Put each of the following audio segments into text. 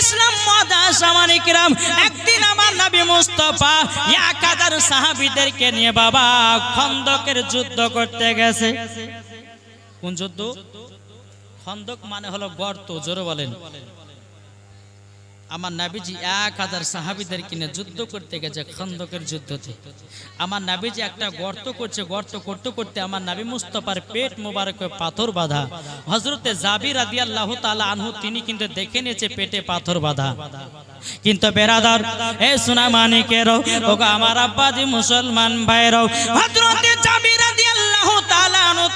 ইসলাম মুস্তফা সাহাবীদেরকে নিয়ে বাবা খন্দকের যুদ্ধ করতে গেছে। খন্দক মানে হলো গর্ত, জোরে বলেন। আমার নাবিজি এক হাজার সাহাবিদের কিনে যুদ্ধ করতে গেছে খন্দকের যুদ্ধতে। আমার নাবিজি একটা গর্ত করছে, গর্ত করতে করতে আমার নাবি মুস্তফার পেট মোবারক পাথর বাঁধা। হজরতে জাবির আদি আল্লাহ তালা আনহু, তিনি কিন্তু দেখে নিয়েছে পেটে পাথর বাঁধা। কিন্তু বেরাদার, এ সোনা মানিকেরও, ওগো আমার আব্বাজি মুসলমান ভাইরাও হজরতে জাবির আদি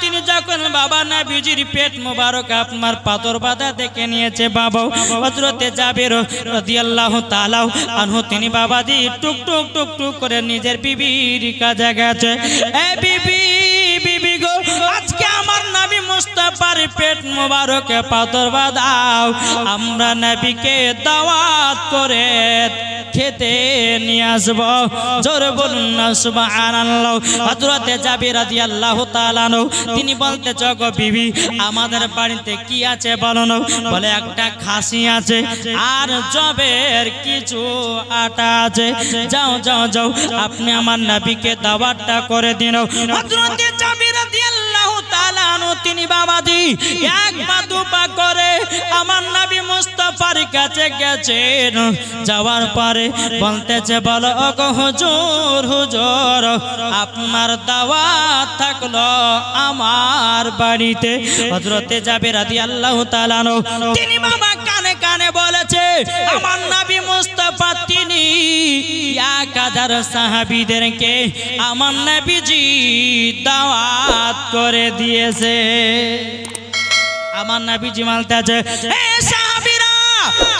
তিনি যখন বাবা নাবিজির পেট মোবারক আপনার পাথর দেখে নিয়েছে বাবা হজরতে জাবির রাদিয়াল্লাহু তাআলা আনহু, তিনি বাবাজি টুক টুক টুক টুক করে নিজের বিবির কাজে গেছে। এ বিবি বিবি গো, আজকে আমার নবী মুস্তাফার পেট মোবারকে পাথর বাঁধাও, আমরা নবীকে দাওয়াত করে খেতে নিয়ে আসব। জোর বলুন না, সুবহানাল্লাহ। হযরতে জাবির রাদিয়াল্লাহু তাআলা আনহু, তিনি বলতে জগ বিবি, আমাদের বাড়িতে কি আছে বলো না? বলে, একটা খাসি আছে আর জবের কিছু আটা আছে। যাও যাও যাও, আপনি আমার নাবিকে দাওয়াতটা করে দিন। জাবির রাদিয়াল্লাহু তাআলা আনহু তিনি বাবাজি। এক পা দুপা করে আমার নাবি মুস্তফার কাছে গেছেন। যাওয়ার পরে বলতেছে, বলো, ওগো হুজুর হুজুর, আপনার দাওয়াত থাকল আমার বাড়িতে। হজরতে যাবে রাদিয়াল্লাহু আল্লাহ তালানো তিনি বাবা বলেছে, আমার নবী মুস্তাফা তিনি এক হাজার সাহাবীদেরকে আমার নবীজি দাওয়াত করে দিয়েছে। আমার নবীজি মালতে আছে এ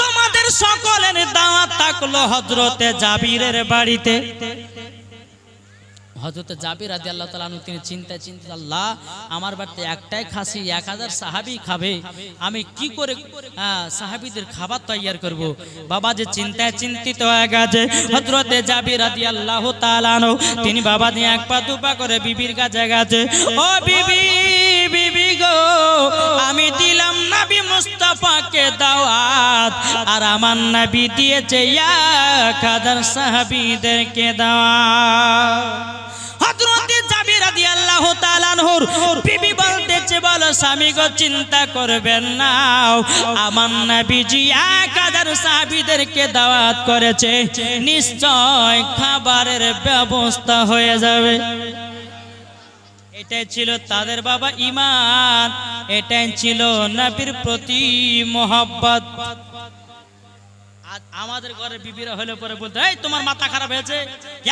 তোমাদের সকলের দাওয়াত থাকল হযরতে জাবিরের বাড়িতে। হজরত জাবির রাজি আল্লাহ তালা তিনি চিন্তায় চিন্তা আল্লাহ আমার বাড়িতে একটাই খাসি এক হাজার সাহাবি খাবে। আমি কি করে আহ, সাহাবিদের খাবার তৈয়ার করব? বাবা যে চিন্তায় চিন্তিত হয়ে গেছে। হজরতে জাবির রাজি আল্লাহ তালানো তিনি বাবা দিয়ে এক পা দুপা করে বিবির কাছে গেছে। ও বিবি বিবি গো আমি দিলাম নবী মুস্তাফাকে দাওয়াত আর আমার নবী দিয়েছে এক হাজার সাহাবিদেরকে দাওয়াত। হযরতে জাবির রাদিয়াল্লাহু তাআলা চিন্তা করবেন না। আমার নবীজি এক হাজার সাহাবীদেরকে দাওয়াত করেছে। নিশ্চয় খাবারের ব্যবস্থা হয়ে যাবে। এটাই ছিল তাদের বাবা ইমান। এটাই ছিল নবীর প্রতি মোহাব্বত। আমাদের ঘরে বিবিরা হলে পরে বলতে, এই, তোমার মাথা খারাপ হয়েছে।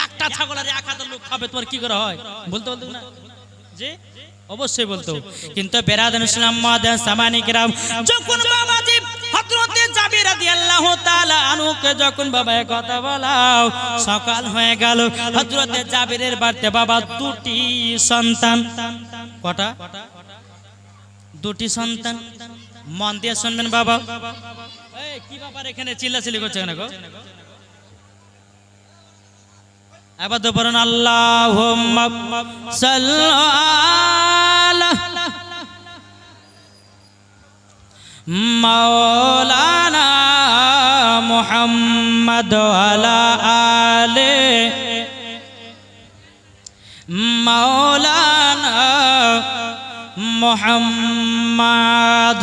একটা ছাগল আর এক হাজার লোক খাবে, তোমার কি করে হয়? বলতে, বলতো না। যে অবশ্যই বলতো। কিন্তু বেরাদান ইসলাম মাদান সামানি গ্রাম যখন বাবাজি হযরতে জাবির রাদিয়াল্লাহু তাআলা আনুকে যখন বাবা কথা বলাও, সকাল হয়ে গেল। হযরতে জাবিরের বাড়িতে বাবা দুটি সন্তান। কটা? দুটি সন্তান। মন দিয়ে শুনবেন বাবা। কি ব্যাপার এখানে চিল্লাচিল্লি করছে কেন গো? এবার তো বলুন আল্লাহ মৌলানা মোহাম্মদ আলা মোহাম্মদ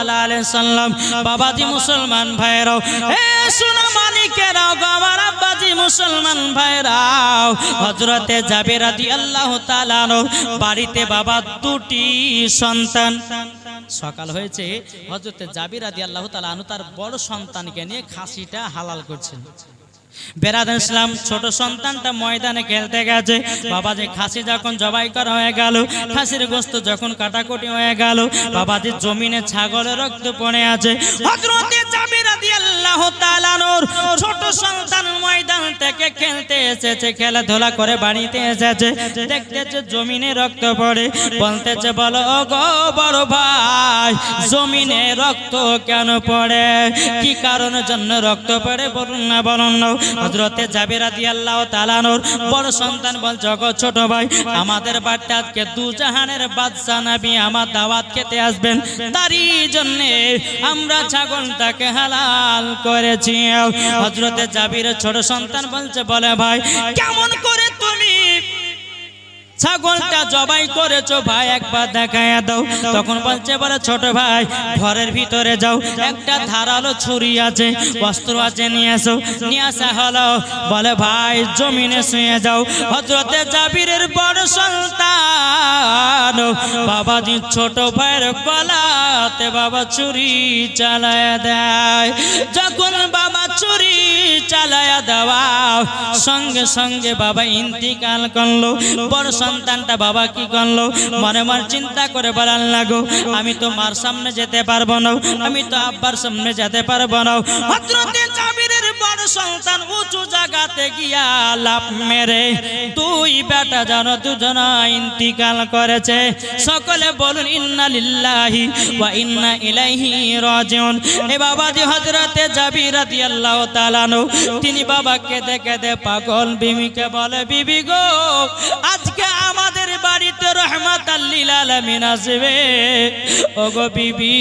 আলাইহি সাল্লাম। বাবাজি মুসলমান ভাইরাও এ সোনা মানিকেরাও আমার আব্বাজি মুসলমান ভাইরাও হযরতে জাবির রাদিয়াল্লাহু তাআলা আনহু, বাড়িতে বাবা দুটি সন্তান। সকাল হয়েছে, হযরতে জাবির রাদিয়াল্লাহু তাআলা আনহু তার বড় সন্তানকে নিয়ে খাসিটা হালাল করছেন। বেরাদ ইসলাম, ছোট সন্তানটা ময়দানে খেলতে গেছে। বাবা যে খাসি যখন জবাই করা হয়ে গেল, খাসির গোস্ত যখন কাটাকুটি হয়ে গেল বাবা যে জমিনে ছাগলের রক্ত পড়ে আছে। খেলতে এসেছে, খেলাধুলা করে বাড়িতে এসেছে। জমিনে রক্ত পড়ে, বলতেছে, বলো গো ভাই, জমিনে রক্ত কেন পড়ে? কি কারণের জন্য রক্ত পড়ে? বলুন না বলুন না। হজরতে জাবির রাদিয়াল্লাহু তালানোর বড় সন্তান বলছে গো ছোট ভাই, আমাদের বাড়িতে আজকে দু জাহানের বাদশা নাবি আমার দাওয়াত খেতে আসবেন। তারই জন্যে আমরা ছাগলটাকে হালাল করেছি। হজরতে জাবির ছোট সন্তান বলছে, বলে ভাই, কেমন করে ছাগলটা জবাই করেছ ভাই, একবার দেখায় দাও। তখন বলছে, বলে, ছোট ভাই, ঘরের ভিতরে যাও। একটা ধারালো ছুরি আছে অস্ত্র আছে, নিয়ে আসো নিয়ে আসা হলো। বলে, ভাই, জমিনে শুয়ে যাও। হজরতে জাবিরের বড় সন্তান। বাবাজি ছোট ভাইয়ের গলাতে বাবা চুরি চালায় দেয়। যখন বাবা চুরি চালায়া দেওয়া। সঙ্গে সঙ্গে বাবা ইন্তিকাল করল। বড় সন্তানটা বাবা কি করল? মনে মনে চিন্তা করে বলার লাগো আমি তো মার সামনে যেতে পারব না। আমি তো আব্বার সামনে যেতে পারব না। বড় সন্তান উঁচু জায়গাতে গিয়া লাভ মেরে দুই বেটা যেন দুজনা ইন্তিকাল করেছে। সকলে বলুন ইন্না লিল্লাহি ওয়া ইন্না ইলাইহি রাজিউন। এ বাবা বাবাজি হযরতে জাবির রাদিয়াল্লাহু তাআলা আনহু, তিনি বাবা কেঁদে কেঁদে পাগল বিবিকে বলে বিবি গো আজকে আমাদের বাড়িতে রহমত আল্লিল আলামিন আসবে। ও গো বিবি,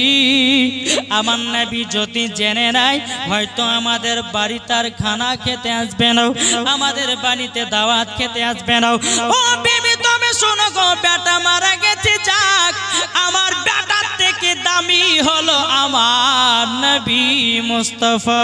আমার নবী যদি জেনে নাই হয়তো আমাদের বাড়ি তার খানা খেতে আসবে না, আমাদের বাড়িতে দাওয়াত খেতে আসবে না। ও বিবি, তুমি শোনো গো, বেটা মারা গেছে, যাক। আমার বেটার থেকে দামি হলো আমার নবী মুস্তফা।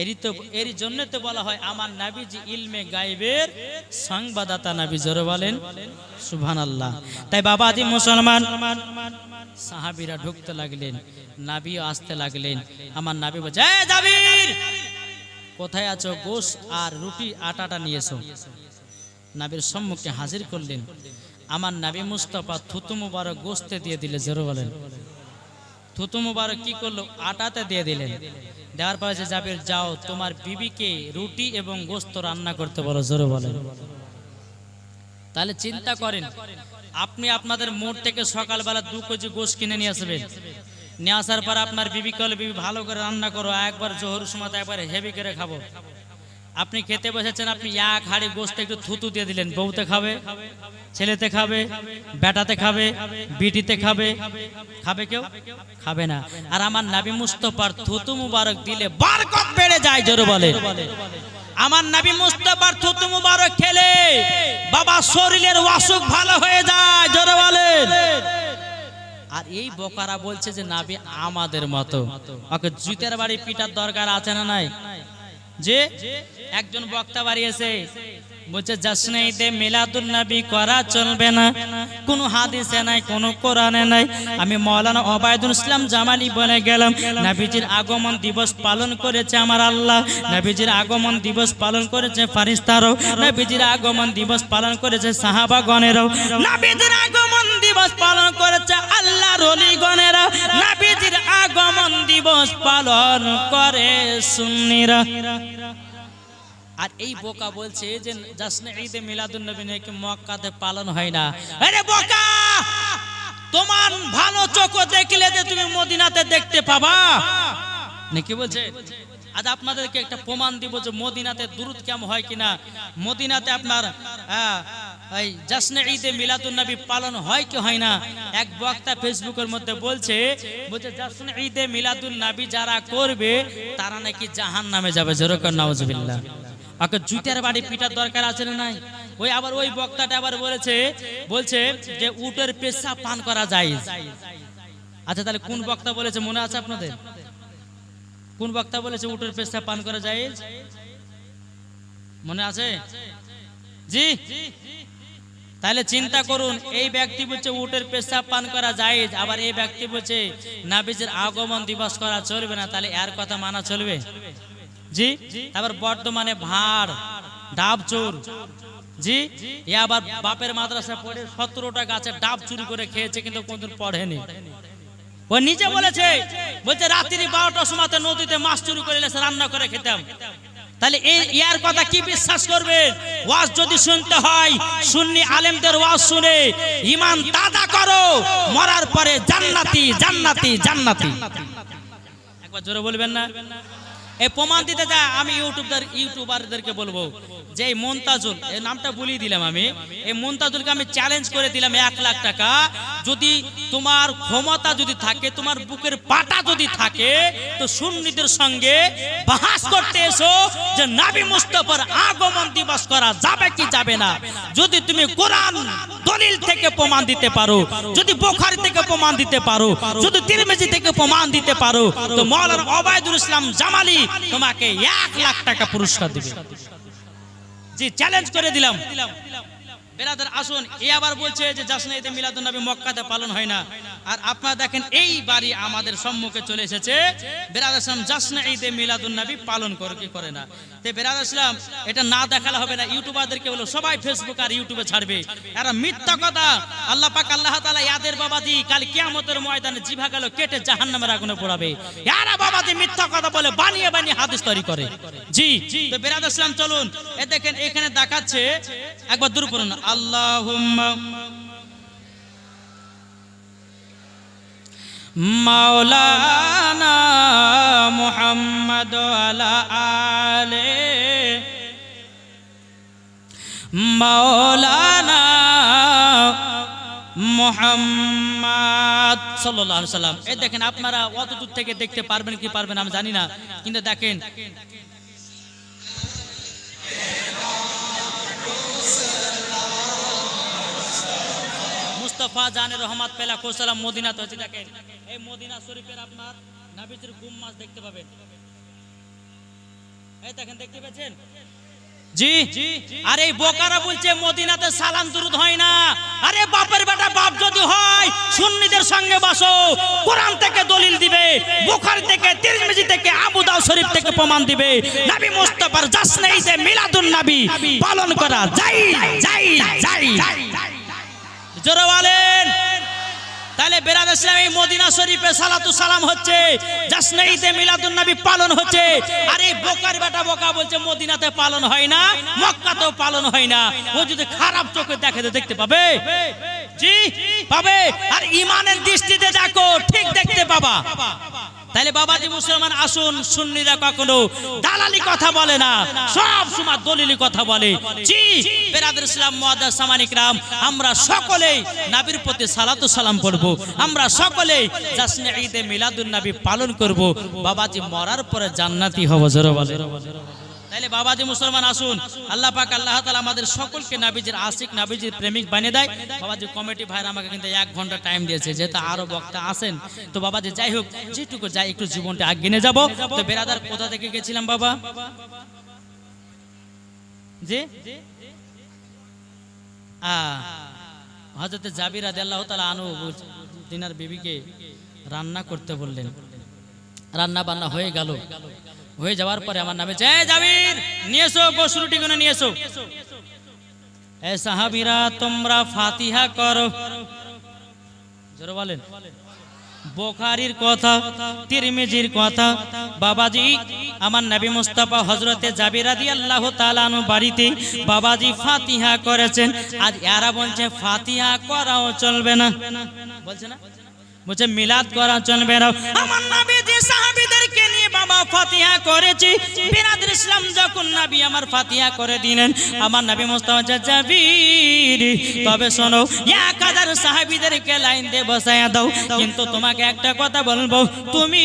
এরই তো এরই জন্য তো বলা হয়, আমার নাবিজি ইলমে গাইবের সংবাদদাতা নাবি, জোরে বলেন। সুবহান আল্লাহ তাই বাবা আদি মুসলমান, সাহাবিরা ঢুকতে লাগলেন, নাবিও আসতে লাগলেন। আমার নাবি জাবির, কোথায় আছো? গোশ আর রুটি আটাটা নিয়ে এসো নাবির সম্মুখে হাজির করলেন। আমার নাবি মুস্তফা থুতু মুবারক গোস্তে দিয়ে দিলে, জোরে বলেন। থুতু মুবারক কি করল? আটাতে দিয়ে দিলেন। দেওয়ার পরে যে জাবির, যাও, তোমার বিবিকে রুটি এবং গোস্ত রান্না করতে বলো। জোরে বলেন। তাহলে চিন্তা করেন, আপনি আপনাদের মোড় থেকে সকালবেলা দু কেজি গোশ কিনে নিয়ে আসবেন। নিয়ে আসার পর আপনার বিবি কলে, বিবি, ভালো করে রান্না করো, একবার জোহর সময় একবার হেভি করে খাব। আপনি খেতে বসেছেন, আপনি এক হাড়ি গোস্ত একটু থুতু দিয়ে দিলেন। বউতে খাবে, ছেলেতে খাবে, বেটাতে খাবে, বিটিতে খাবে খাবে কেউ? খাবে না। আর আমার নাবি মুস্তফার থুতু মুবারক দিলে বারকত বেড়ে যায়, জোরে বলে। আমার নাবি মুস্তফার থুতু মুবারক খেলে বাবা শরীরের অসুখ ভালো হয়ে যায়, জোরে বলেন আর এই বোকারা বলছে যে, নাবি আমাদের মতো। ওকে জুতের বাড়ি পিটার দরকার আছে না নাই? যে একজন বক্তা বাড়িয়েছে, বলছে জাসনে ঈদে মিলাদুন নবী করা চলবে না। কোনো হাদিসে নাই, কোনো কোরআনে নাই। আমি মৌলানা ওবায়দুল ইসলাম জামালি বলে গেলাম, নবীজির আগমন দিবস পালন করেছে আমার আল্লাহ। নবীজির আগমন দিবস পালন করেছে ফারিস্তারও নবীজির আগমন দিবস পালন করেছে সাহাবাগণেরও। নবীজির আগমন দিবস পালন করেছে আল্লাহর আগমন দিবস পালন করে সুন্নিরা। আর এই বোকা বলছে যে জাসনে ঈদে মিলাদুন নবী নাকি মক্কাতে পালন হয় না। আরে বোকা! তোমার ভালো চোখ দেখলে যে তুমি মদিনাতে দেখতে পাবা। নাকি বলছে? আজ আপনাদেরকে একটা প্রমাণ দিব যে মদিনাতে দুরুদ কেমন হয় কিনা? মদিনাতে আপনার আহ, এই জাসনে ঈদে মিলাদুন নবী পালন হয় কি হয় না? এক বক্তা ফেসবুকের মধ্যে বলছে বলছে জাসনে ঈদে মিলাদুন যারা করবে, তারা নাকি জাহান নামে যাবে যেরকম নওয়াজবিল্লাহ ওকে জুতার দরকার আছে না নাই? ওই আবার ওই বক্তাটা আবার বলেছে, বলছে যে উটের পেশা পান করা যায়। আচ্ছা তাহলে কোন বক্তা বলেছে, মনে আছে আপনাদের? কোন বক্তা বলেছে উটের পেশা পান করা যায়? মনে আছে? জি? তাহলে চিন্তা করুন, এই ব্যক্তি বলছে উটের পেশাব পান করা যায় আবার এই ব্যক্তি বলছে নাবিজের আগমন দিবস করা চলবে না, তাহলে এর কথা মানা চলবে? জি? তারপর বর্তমানে ভাড়, ডাব চোর। জি? এ আবার বাপের মাদ্রাসা পড়ে সতেরোটা গাছের ডাব চুরি করে খেয়েছে, কিন্তু কোনদিন পড়েনি। ও নিজে বলেছে, বলছে রাত্রি বারোটার সময় নদীতে মাছ চুরি করে রান্না করে খেতাম। তাহলে এই ইয়ার কথা কি বিশ্বাস করবেন ওয়াজ যদি শুনতে হয় সুন্নি আলেমদের ওয়াজ শুনে ইমান দাদা করো। মরার পরে জান্নাতি জান্নাতি জান্নাতি একবার জোরে বলবেন না? এই প্রমাণ দিতে যা আমি ইউটিউবদার ইউটিউবারদেরকে বলব। যে এই মন্তাজুল এই নামটা বলিয়ে দিলাম আমি। এই মন্তাজুলকে আমি চ্যালেঞ্জ করে দিলাম এক লাখ টাকা। যদি তোমার ক্ষমতা যদি থাকে, তোমার বুকের পাটা যদি থাকে, তো সুন্নিদের সঙ্গে বাহাস করতে এসো যে নাবি মুস্তফার আগমন দিবস করা যাবে কি যাবে না। যদি তুমি কোরআন দলিল থেকে প্রমাণ দিতে পারো, যদি বোখারি থেকে প্রমাণ দিতে পারো, যদি তিরমিজি থেকে প্রমাণ দিতে পারো, তো মৌলানা ওবায়দুল ইসলাম জামালি তোমাকে এক লাখ টাকা পুরস্কার দিবে। জি চ্যালেঞ্জ করে দিলাম। বেরাদার আসুন, এ আবার বলছে যে জাসনা ঈদে মিলাদুন নবী মক্কাতে পালন হয় না। আর আপনারা দেখেন, এই বাড়ি আমাদের সম্মুখে চলে এসেছে। বেরাদ আসলাম জাসনা ঈদে মিলাদুন নবী পালন করে, কি করে না। তে বেরাদ আসলাম, এটা না দেখালে হবে না, ইউটিউবারদেরকে বলো, সবাই ফেসবুক আর ইউটিউবে ছাড়বে। এরা মিথ্যা কথা। আল্লাহ পাক, আল্লাহ তাআলা ইয়াদের বাবাজি কাল কিয়ামতের ময়দানে জিভা গেল, কেটে জাহান্নামের আগুনে পোড়াবে। এরা বাবাজি মিথ্যা কথা বলে, বানিয়ে বানিয়ে হাদিস তৈরি করে। জি তো বেরাদ আসলাম, চলুন। এ দেখেন, এখানে দেখাচ্ছে, একবার দূর করুন। আল্লাহুম্মা। মাওলানা মুহাম্মদ আলা আলে। মাওলানা মোহাম্মদ সাল্লাল্লাহু সাল্লাম এই দেখেন, আপনারা অত দূর থেকে দেখতে পারবেন কি পারবেন আমি জানি না। কিন্তু দেখেন মুস্তফা জানের রহমত পেলা কোসালাম মদিনা হচ্ছে দেখেন। এই মদিনা শরীফের আপনার নাবিজের গুম মাছ দেখতে পাবেন। এই দেখেন, দেখতে পাচ্ছেন? জি আর এই বোকারা বলছে, মদিনাতে সালাম দুরুদ হয় না। আরে বাপের বেটা বাপ যদি হয়, সুন্নিদের সঙ্গে বসো, কোরআন থেকে দলিল দিবে, বুখারী থেকে, তিরমিজি থেকে, আবু শরীফ থেকে প্রমাণ দিবে। নবী মুস্তাফার জাসনাইতে মিলাদুন নবী পালন করা। যাই যাই যাই। জোরে বলেন। তাহলে বেরাদ এই মদিনা শরীফে সালাতু সালাম হচ্ছে জাসনে ঈদে মিলাদুন নবী পালন হচ্ছে। আর এই বোকার বেটা বোকা বলছে, মদিনাতে পালন হয় না, মক্কাতেও পালন হয় না। ও যদি খারাপ চোখে দেখে তো দেখতে পাবে? জি, পাবে। আর ইমানের দৃষ্টিতে দেখো, ঠিক দেখতে পাবা। তাহলে বাবাজি মুসলমান, আসুন, সুন্নিরা কখনো দালালি কথা বলে না, সব সময় দলিলি কথা বলে। জি, বেরাদের ইসলাম সামানিক রাম, আমরা সকলেই নাবির প্রতি সালাতু সালাম পড়ব। আমরা সকলেই জাসনে ঈদে মিলাদুন নাবি পালন করব। বাবাজি মরার পরে জান্নাতি হব, জোর বলে তাহলে বাবাজি মুসলমান আসুন। আল্লাহ পাক, আল্লাহ তাআলা আমাদের সকলকে নাবিজের আশিক, নাবিজের প্রেমিক বানিয়ে দেয়। বাবাজি কমিটি ভাইরা আমাকে কিন্তু এক ঘণ্টা টাইম দিয়েছে, যেহেতু আরও বক্তা আসেন তো বাবাজি যাই হোক, যেটুকু যাই একটু জীবনটা আগে নিয়ে যাব। তো বেরাদার কোথা থেকে গেছিলাম বাবা? জি? হজরত জাবির আদি আল্লাহ তালা আনু দিনার বিবিকে রান্না করতে বললেন। রান্না বান্না হয়ে গেল। হয়ে যাওয়ার পরে আমার নামে জয় জাবির, নিয়ে এসো গোস রুটি গুলো নিয়ে এ সাহাবিরা, তোমরা ফাতিহা করো। জোরে বলেন। বোখারির কথা, তিরমিজির কথা, বাবাজি, আমার নবী মুস্তাফা হজরতে জাবিরাদি আল্লাহ তালানু বাড়িতে বাবাজি ফাতিহা করেছেন। আর এরা বলছে, ফাতিহা করাও চলবে না। বলছে না? বলছে, মিলাদ করা চলবে না। আমার নবী যে সাহাবীদেরকে নিয়ে বাবা ফাতিহা করেছে। বিরাদুল ইসলাম যখন নবী আমার ফাতিহা করে দিলেন, আমার নবী মুস্তাফা জাবির, তবে শোনো, এক হাজার সাহাবীদেরকে লাইন দিয়ে বসায়া দাও। কিন্তু তোমাকে একটা কথা বলব, তুমি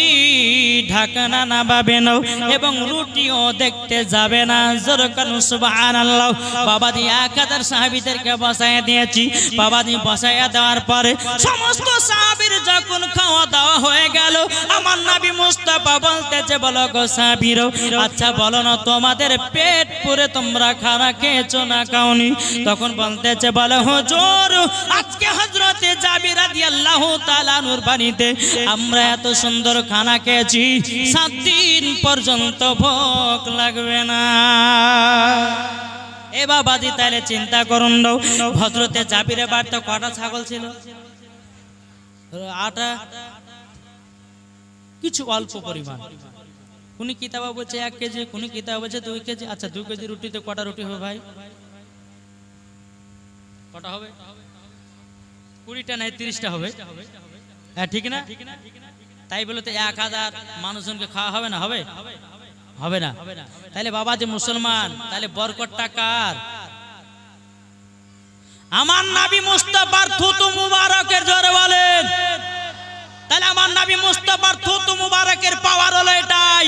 ঢাকনা না পাবে নাও এবং রুটিও দেখতে যাবে না। জোরকান সুবহানাল্লাহ। বাবাজি এক হাজার সাহাবীদেরকে বসায়া দিয়েছি। বাবাজি বসায়া দেওয়ার পরে সমস্ত সাহাবীর যখন খাওয়া দাওয়া হয়ে গেল, আমার নবী মুস্তাফা বলতে বলতেছে, বলো গো সাবির আচ্ছা বলো না, তোমাদের পেট পুরে তোমরা খানা খেয়েছো না খাওনি? তখন বলতেছে, বলো হুজুর, আজকে হজরতে জাবির রাদিয়াল্লাহু তাআলা নূর বাড়িতে আমরা এত সুন্দর খানা খেয়েছি, সাত দিন পর্যন্ত ভোগ লাগবে না। এ বাবাজি তাহলে চিন্তা করুন ভদ্রতে জাবিরে বাড়তে কটা ছাগল ছিল? আটা, কিছু অল্প পরিমাণ। কোন কিতাবা বলছে এক কেজি কোন কিতাবা বলছে দুই কেজি। আচ্ছা দুই কেজি রুটিতে কটা রুটি হবে ভাই? কটা হবে? কুড়িটা নাই, তিরিশটা হবে। হ্যাঁ ঠিক না? তাই বলে তো এক হাজার মানুষজনকে খাওয়া হবে না? হবে? হবে না। তাহলে বাবা যে মুসলমান তাহলে বরকটটা কার? আমার নাবি মুস্তফার থুতু মুবারকের জোরে বলেন। তাহলে আমার নাবি মুস্তফার থুতু মুবারকের পাওয়ার হলো এটাই।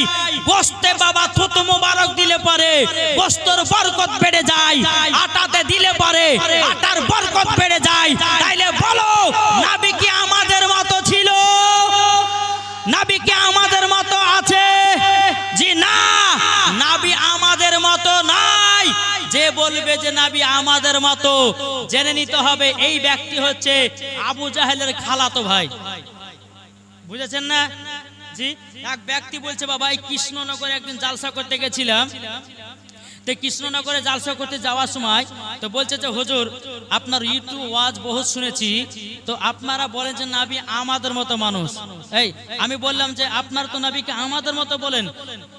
বসতে বাবা, থুতু মুবারক দিলে পরে বস্তর বরকত বেড়ে যায়, আটাতে দিলে পরে আটার বরকত বেড়ে যায়। তাইলে বলো, নাবি কি আমাদের মতো ছিল? নাবি কি আমাদের মতো আছে? বলবে যে নাবি আমাদের মতো, জেনে নিতে হবে এই ব্যক্তি হচ্ছে আবু জাহেলের খালাতো ভাই। বুঝেছেন না? জি, এক ব্যক্তি বলছে, বাবা, এই কৃষ্ণনগরে একদিন জালসা করতে গেছিলাম। তো কৃষ্ণনগরে জালসা করতে যাওয়ার সময় তো বলছে যে, হুজুর, আপনার ইউটিউব ওয়াজ বহুত শুনেছি। তো আপনারা বলেন যে, নাবি আমাদের মতো মানুষ। এই, আমি বললাম যে, আপনার তো নাবিকে আমাদের মতো বলেন।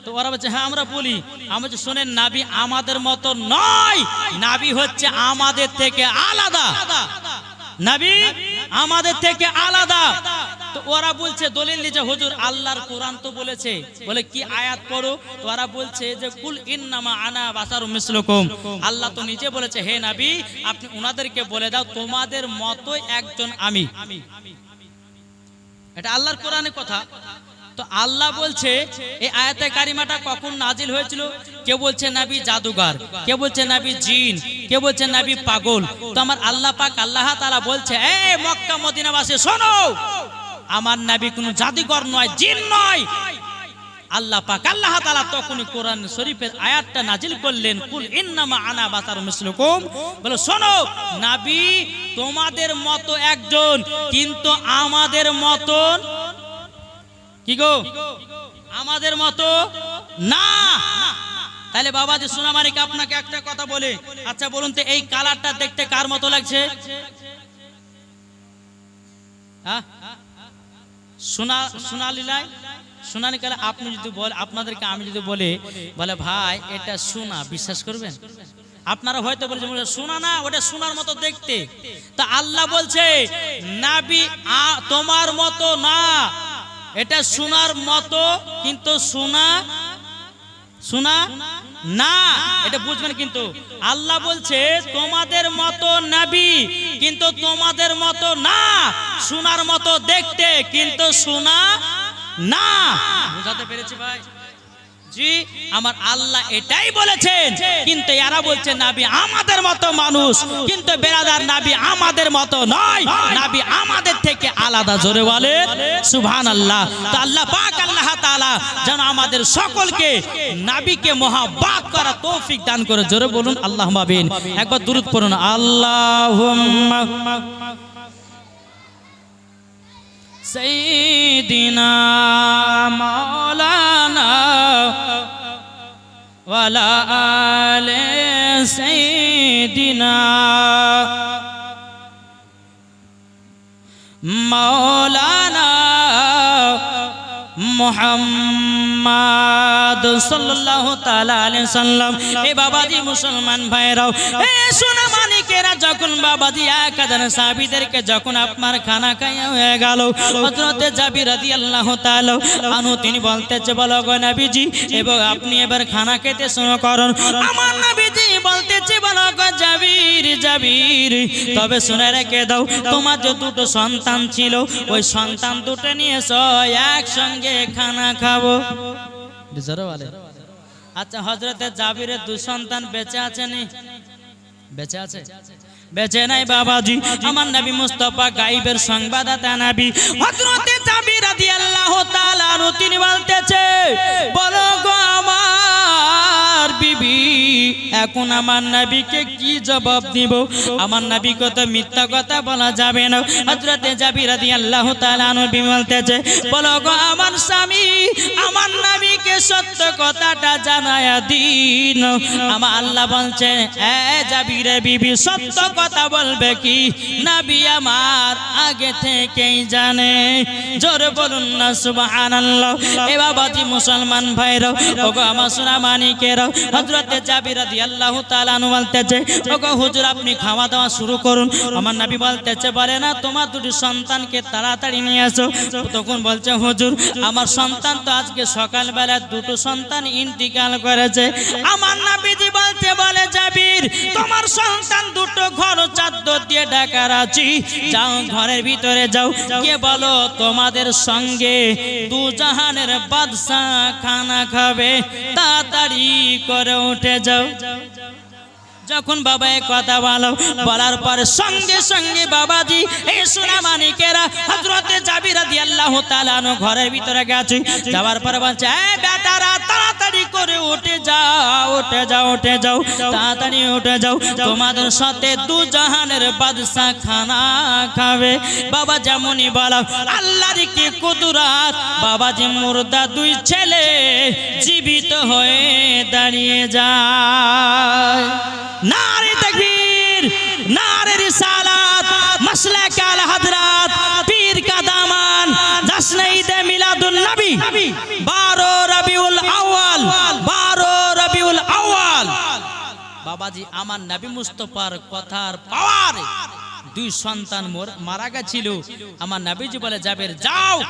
তো ওরা বলছে হ্যাঁ আমরা বলি। আমি বলছি, শোনেন, নাবি আমাদের মতো নয়। নাবি হচ্ছে আমাদের থেকে আলাদা। নাবি আমাদের থেকে আলাদা। তো ওরা বলছে, দলিল নিচে হুজুর আল্লাহর কোরআন তো বলেছে। বলে, কি আয়াত পড়ো? ওরা বলছে যে, কুল ইন্নামা আনা বাসারু মিসলুকুম। আল্লাহ তো নিজে বলেছে, হে নবী, আপনি ওনাদেরকে বলে দাও, তোমাদের মতোই একজন আমি। এটা আল্লাহর কোরআনের কথা। তো আল্লাহ বলছে, এই আয়াতে কারিমাটা কখন নাজিল হয়েছিল? কে বলছে, নাবি জাদুগার কে বলছে, নাবি জিন। কে বলছে, নাবি পাগল। তো আমার আল্লাহ পাক আল্লাহ তাআলা বলছে, এ মক্কা মদিনাবাসী, শোনো! আমার নাবি কোনো জাদুঘর নয়, জিন নয়। আল্লাহ পাক আল্লাহ তাআলা তখনই কোরআন শরীফের আয়াতটা নাজিল করলেন, কুল ইন্নামা আনা বাসার মিসলুকুম। বলে, শোনো, নাবি তোমাদের মতো একজন, কিন্তু আমাদের মতন কি গো? আমাদের মতো না। তাহলে বাবা যে সোনামারিকে আপনাকে একটা কথা বলে। আচ্ছা বলুন তো, এই কালারটা দেখতে কার মতো লাগছে? হ্যাঁ? সোনা সোনালীলায় সোনালি কালে আপনি যদি বলে, আপনাদেরকে আমি যদি বলে বলে, ভাই, এটা সোনা বিশ্বাস করবেন? আপনারা হয়তো বলছেন, "ওটা সোনা না, ওটা সোনার মতো দেখতে। তা আল্লাহ বলছে, নাবি তোমার মতো না। এটা সোনার মতো, কিন্তু সোনা শোনা না, এটা বুঝবেন কিন্তু। আল্লাহ বলছে, তোমাদের মতো নাবি কিন্তু তোমাদের মতো না, সোনার মতো দেখতে কিন্তু সোনা না। বুঝাতে পেরেছি ভাই? আমার আল্লাহ এটাই বলেছেন। কিন্তু এরা বলছে, নাবি আমাদের মতো মানুষ। কিন্তু বেরাদার, নাবি আমাদের মতো নয়। নাবি আমাদের থেকে আলাদা জোরে বলে। সুবহান আল্লাহ আল্লাহ পাক, আল্লাহ তাআলা যেন আমাদের সকলকে নাবিকে মহাব্বাত করা তৌফিক দান করে। জোরে বলুন, আল্লাহ মাবিন একবার দুরুদ পড়ুন, আল্লাহুম্মা। سيدنا مولانا ولا آل سيدنا مولانا محمد এ মুসলমান যখন যখন আপনার খানা খাইয়া হয়ে আনু তিনি বলতেছে, বলো নবীজি, এবং আপনি এবার খানা খেতে শুরু করুন। বলতেছে, বলো জাবির জাবির, তবে শুনে রেখে দাও, তোমার যে দুটো সন্তান ছিল, ওই সন্তান দুটো নিয়ে একসঙ্গে খানা খাব। আচ্ছা হজরতে জাবিরের দু সন্তান বেঁচে আছে নি বেঁচে আছে? বেঁচে নাই বাবাজি। আমার নবী মুস্তফা গাইবের সংবাদদাতা নবী। হযরতে জাবির রাদিয়াল্লাহু তাআলা বলতেছে, বলো গো আমার বিবি, এখন আমার নবীকে কি জবাব দিব? আমার নবীকে তো মিথ্যা কথা বলা যাবে না। হযরতে জাবির রাদিয়াল্লাহু তাআলা বিবি বলতেছে, বলো গো আমার স্বামী, আমার নবীকে সত্য কথাটা জানায়া দিন। আমার আল্লাহ বলছে এ জাবির বিবি, সত্য কথা বলবে কি? নাবি আমার আগে থেকেই জানে। জোরে বলুন না, সুবহানাল্লাহ। এ বাবাজি মুসলমান ভাইরা, ওগো আমার সোনা মানিকেরা, হযরতে জাবির রাদিয়াল্লাহু তাআলা আনহু বলতেছে, ওগো হুজুর, আপনি খাওয়া দাওয়া শুরু করুন। আমার নবী বলতেছে, বলে না, তোমার দুটি সন্তানকে তাড়াতাড়ি নিয়ে আসো। তখন বলছে, হুজুর, আমার সন্তান তো আজকে সকালবেলা দুটো সন্তান ইন্তিকাল করেছে। আমার নাবিজি বলতে বলে, জাবির, তোমার সন্তান দুটো ঘর চাদ্দ দিয়ে ডাকার আছি যাও ঘরের ভিতরে যাও। কে বলো, তোমাদের সঙ্গে দু জাহানের বাদশা খানা খাবে। তাড়াতাড়ি করে উঠে যাও। যখন বাবা কথা বলো, বলার পর সঙ্গে সঙ্গে বাবাজি এই সোনা মানিকেরা হজরতে জাবির রাদিয়াল্লাহু তাআলা আনহু ঘরের ভিতরে গেছে। যাওয়ার পর বলছে বেটারা, তাড়াতাড়ি করে উঠে যাও উঠে যাও উঠে যাও, তাড়াতাড়ি উঠে যাও। তোমাদের সাথে দু জাহানের বাদশা খানা খাবে। বাবা যেমনই বলো, আল্লাহর কি কুদরাত? বাবাজি মুর্দা দুই ছেলে জীবিত হয়ে দাঁড়িয়ে যায়। নারে তাকবীর, নারে রিসালাত, মাসলাক আল হযরত পীর কা দামান জশ্ন ঈদ মিলাদুন নবী 12 রবিউল আউয়াল 12 রবিউল আউয়াল। বাবাজি, আমার নবী মুস্তফার কথার পাওয়ার। দুই সন্তান মোর- গেছিল। আমার নবীজি বলে যাবের যাও।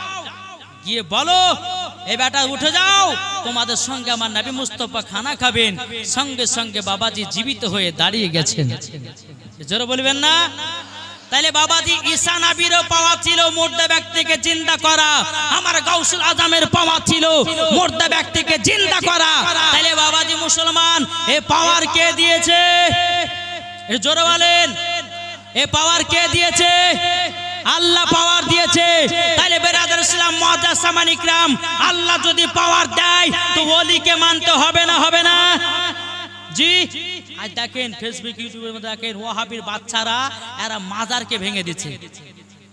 গিয়ে বলো এ বেটা, উঠে যাও। তোমাদের সঙ্গে আমার নবী মুস্তফা খানা খাবেন। সঙ্গে সঙ্গে বাবাজি জীবিত হয়ে দাঁড়িয়ে গেছেন। জোরে বলবেন না? তাইলে বাবাজি ঈসা নাবিরও পাওয়া ছিল, মুর্দা ব্যক্তিকে চিন্তা করা। আমার গাউসুল আজমের পাওয়া ছিল, মুর্দা ব্যক্তিকে চিন্তা করা। তাইলে বাবাজি মুসলমান, এ পাওয়ার কে দিয়েছে? জোরে বলেন। এ পাওয়ার কে দিয়েছে? আল্লাহ পাওয়ার দিয়েছে। তাহলে বেরাদার ইসলাম মহাজাজ সামানিকরাম আল্লাহ যদি পাওয়ার দেয়, তো ওলিকে মানতে হবে না হবে না? জি? আজ দেখেন ফেসবুক ইউটিউবের মধ্যে দেখেন ওয়াহাবির বাচ্চারা, এরা মাজারকে ভেঙে দিচ্ছে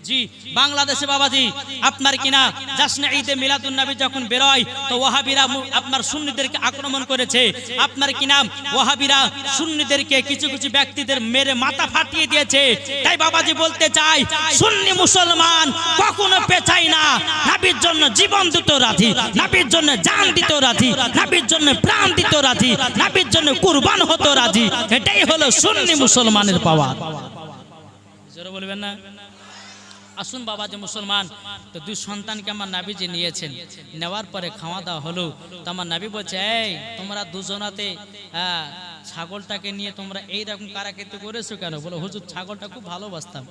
জি বাংলাদেশে বাবাজি, আপনার কিনা জাসনা ঈদে মিলাদুন নবী যখন বেরোয়, তো ওয়াহাবিরা আপনার সুন্নিদেরকে আক্রমণ করেছে। আপনার কিনা ওয়াহাবিরা সুন্নিদেরকে কিছু কিছু ব্যক্তিদের মেরে মাথা ফাটিয়ে দিয়েছে। তাই বাবাজি বলতে চাই সুন্নি মুসলমান কখনো পেছাই না। নবীর জন্য জীবন দিতে রাজি, নবীর জন্য জান দিতে রাজি, নবীর জন্য প্রাণ দিতে রাজি, নবীর জন্য কুরবান হতে রাজি। এটাই হলো সুন্নি মুসলমানের পাওয়া বলবেন না? আসুন বাবা যে মুসলমান। তো দুই সন্তানকে আমার নাবি যে নিয়েছেন। নেওয়ার পরে খাওয়া দাওয়া হলো। তো আমার নাবি বলছে, এই, তোমরা দুজনাতে ছাগলটাকে নিয়ে তোমরা এইরকম কারাকৃতি করেছ কেন? বলো, হুজুর, ছাগলটা খুব ভালোবাসতাম।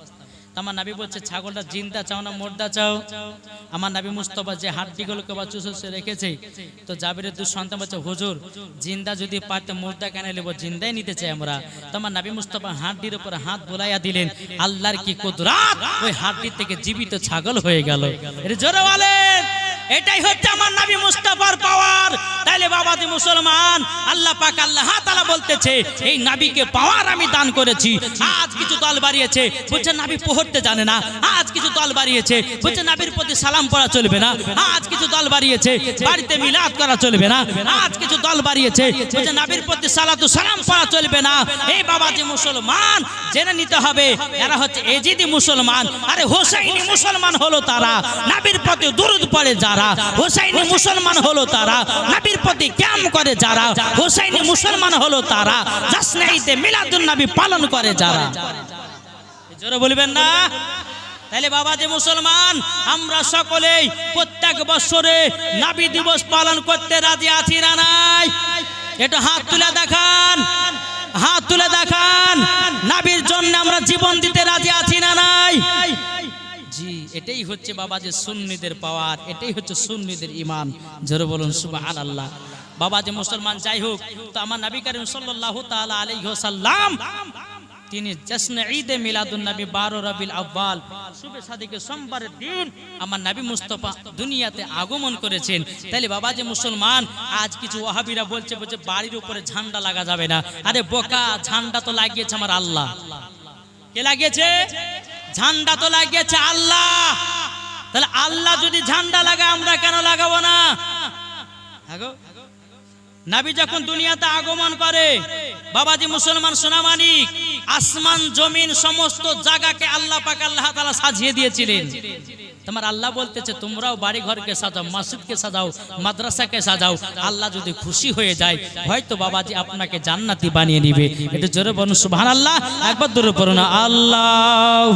আমার নাবি বলছে, ছাগলটা জিন্দা চাও না মোর্দা চাও? আমার নাবি মুস্তফা যে হাড্ডিগুলোকে বা চুষে রেখেছে। তো জাবিরের দু সন্তান বলছে, হুজুর, জিন্দা যদি পারতে মোর্দা কেন নেব? জিন্দাই নিতে চাই আমরা। তো আমার নাবি মুস্তফা হাড্ডির উপর হাত বোলাইয়া দিলেন। আল্লাহর কি কুদরাত? ওই হাড্ডির থেকে জীবিত ছাগল হয়ে গেল। এর জোরে বলেন। এটাই হচ্ছে আমার নবী মুস্তাফার পাওয়ার তাইলে বাবাজি মুসলমান, আল্লাহ পাক আল্লাহ তাআলা বলতেছে, এই নবীকে পাওয়ার আমি দান করেছি। আজ কিছু দল বাড়িয়েছে, বলছে নবী পড়তে জানে না। আজ কিছু দল বাড়িয়েছে, বলছে নবীর প্রতি সালাম পড়া চলবে না। আজ কিছু দল বাড়িয়েছে, বাড়িতে মিলাদ করা চলবে না। আজ কিছু দল বাড়িয়েছে, বলছে নবীর প্রতি সালাতু সালাম পড়া চলবে না। এই বাবা বাবাজি মুসলমান, জেনে নিতে হবে, এরা হচ্ছে এজিদি মুসলমান, আরে হোসাইনি মুসলমান হলো তারা। নবীর প্রতি দুরুদ পড়ে যারা। হোসাইনি মুসলমান হলো তারা, নবীর প্রতি ক্যাম করে যারা, হোসাইনি মুসলমান হলো তারা জাসনাইতে মিলাদুন নবী পালন করে যারা। জোরে বলবেন না? তাহলে বাবা যে মুসলমান, আমরা সকলেই প্রত্যেক বছরে নাবি দিবস পালন করতে রাজি আছি না নাই? এটা হাত তুলে দেখান, হাত তুলে দেখান, নাবির জন্য আমরা জীবন দিতে রাজি আছি না নাই? এটাই হচ্ছে বাবা যে সুন্নিদের পাওয়ার, এটাই হচ্ছে সুন্নিদের ইমান জোরে বলুন সুবহান আল্লাহ বাবা যে মুসলমান, যাই হোক, তো আমার নবী করিম সাল্লাল্লাহু তাআলা আলাইহি ওয়াসাল্লাম, তিনি জশ্নে ঈদে মিলাদুন নবী বারো রবিল আব্বাল শুভে সাদিকে সোমবারের দিন আমার নবী মুস্তফা দুনিয়াতে আগমন করেছেন। তাইলে বাবা যে মুসলমান, আজ কিছু ওয়াহাবিরা বলছে বলছে বাড়ির উপরে ঝান্ডা লাগা যাবে না। আরে বোকা, ঝান্ডা তো লাগিয়েছে আমার আল্লাহ। কে লাগিয়েছে? ঝান্ডা তো লাগিয়েছে আল্লাহ। তাহলে আল্লাহ যদি ঝান্ডা লাগায়, আমরা কেন লাগাবো না? নাবি যখন দুনিয়াতে আগমন করে, বাবাজি মুসলমান সোনামানিক, আসমান, জমিন, সমস্ত জায়গাকে আল্লাহ পাক আল্লাহ তাআলা সাজিয়ে দিয়েছিলেন। তোমার আল্লাহ বলতেছে, তোমরাও বাড়ি ঘরকে সাজাও, মসজিদকে সাজাও, মাদ্রাসাকে সাজাও। আল্লাহ যদি খুশি হয়ে যায়, হয়তো বাবাজি আপনাকে জান্নাতি বানিয়ে নিবে এটা জোরে বলুন, সুবহানাল্লাহ। একবার দূরে পড়ুন আল্লাহ